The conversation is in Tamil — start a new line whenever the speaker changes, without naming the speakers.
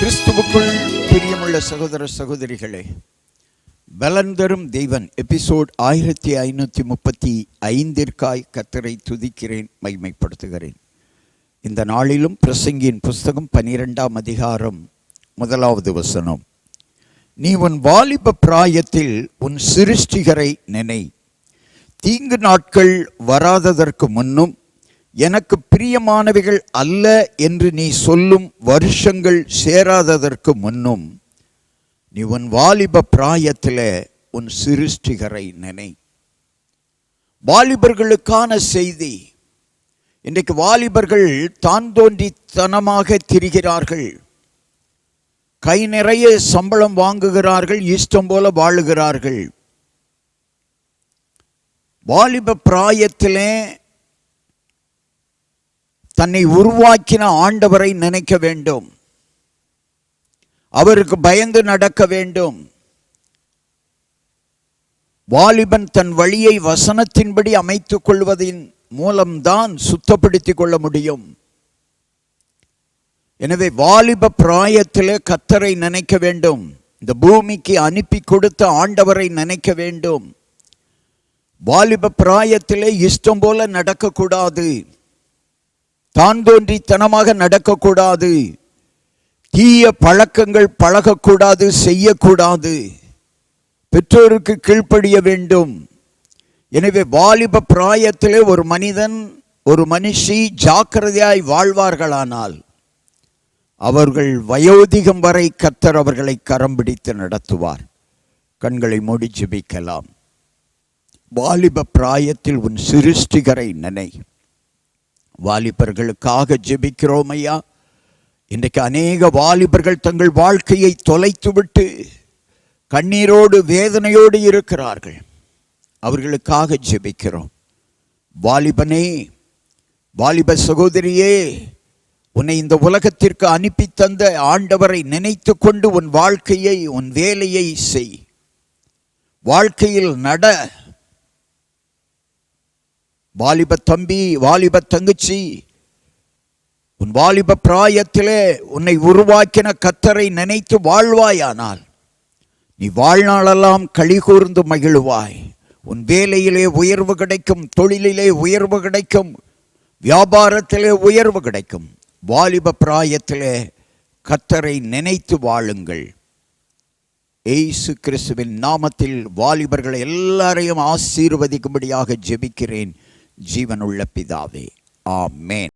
கிறிஸ்துவுக்குள் பிரியமுள்ள சகோதர சகோதரிகளே பலந்தரும் தெய்வன் எபிசோட் ஆயிரத்தி ஐநூற்றி முப்பத்தி ஐந்திற்காய் கத்தரை துதிக்கிறேன் மைமைப்படுத்துகிறேன் இந்த நாளிலும் பிரசங்கியின் புஸ்தகம் பனிரெண்டாம் அதிகாரம் முதலாவது வசனம். நீ உன் வாலிப பிராயத்தில் உன் சிருஷ்டிகரை நினை. தீங்கு நாட்கள் வராததற்கு முன்னும் எனக்கு பிரியமானவைகள் அல்ல என்று நீ சொல்லும் வருஷங்கள் சேராததற்கு முன்னும் நீ உன் வாலிப பிராயத்தில் உன் சிருஷ்டிகரை நினை. வாலிபர்களுக்கான செய்தி இன்றைக்கு வாலிபர்கள் தான் தோன்றித்தனமாக திரிகிறார்கள். கை நிறைய சம்பளம் வாங்குகிறார்கள் இஷ்டம் போல வாழுகிறார்கள். வாலிப பிராயத்திலே தன்னை உருவாக்கின ஆண்டவரை நினைக்க வேண்டும். அவருக்கு பயந்து நடக்க வேண்டும். வாலிபன் தன் வழியை வசனத்தின்படி அமைத்துக் கொள்வதின் மூலம்தான் சுத்தப்படுத்திக் கொள்ள முடியும். எனவே வாலிப பிராயத்திலே கத்தரை நினைக்க வேண்டும். இந்த பூமிக்கு அனுப்பி கொடுத்த ஆண்டவரை நினைக்க வேண்டும். வாலிப பிராயத்திலே இஷ்டம் போல நடக்கக்கூடாது. தான் தோன்றித்தனமாக நடக்கக்கூடாது. தீய பழக்கங்கள் பழகக்கூடாது செய்யக்கூடாது. பெற்றோருக்கு கீழ்ப்படிய வேண்டும். எனவே வாலிப பிராயத்திலே ஒரு மனிதன் ஒரு மனுஷி ஜாக்கிரதையாய் வாழ்வார்களானால் அவர்கள் வயோதிகம் வரை கத்தர் அவர்களை கரம் பிடித்து நடத்துவார். கண்களை மூடி ஜெபிக்கலாம். வாலிப பிராயத்தில் உன் சிருஷ்டிகரை நினை. வாலிபர்களுக்காக ஜெபிக்கிறோம் ஐயா இன்றைக்கு அநேக வாலிபர்கள் தங்கள் வாழ்க்கையை தொலைத்துவிட்டு கண்ணீரோடு வேதனையோடு இருக்கிறார்கள். அவர்களுக்காக ஜெபிக்கிறோம். வாலிபனே வாலிப சகோதரியே உன்னை இந்த உலகத்திற்கு அனுப்பி தந்த ஆண்டவரை நினைத்து கொண்டு உன் வாழ்க்கையை உன் வேலையை செய். வாழ்க்கையில் நட வாலிப தம்பி வாலிப தங்கச்சி உன் வாலிப பிராயத்திலே உன்னை உருவாக்கின கத்தரை நினைத்து வாழ்வாயானால் நீ வாழ்நாளெல்லாம் கழிகூர்ந்து மகிழுவாய். உன் வேலையிலே உயர்வு கிடைக்கும் தொழிலிலே உயர்வு கிடைக்கும் வியாபாரத்திலே உயர்வு கிடைக்கும். வாலிப பிராயத்திலே கத்தரை நினைத்து வாழுங்கள். ஏசு கிறிஸ்துவின் நாமத்தில் வாலிபர்களை எல்லாரையும் ஆசீர்வதிக்கும்படியாக ஜெபிக்கிறேன். ஜீவனுள்ள பிதாவே. ஆமேன்.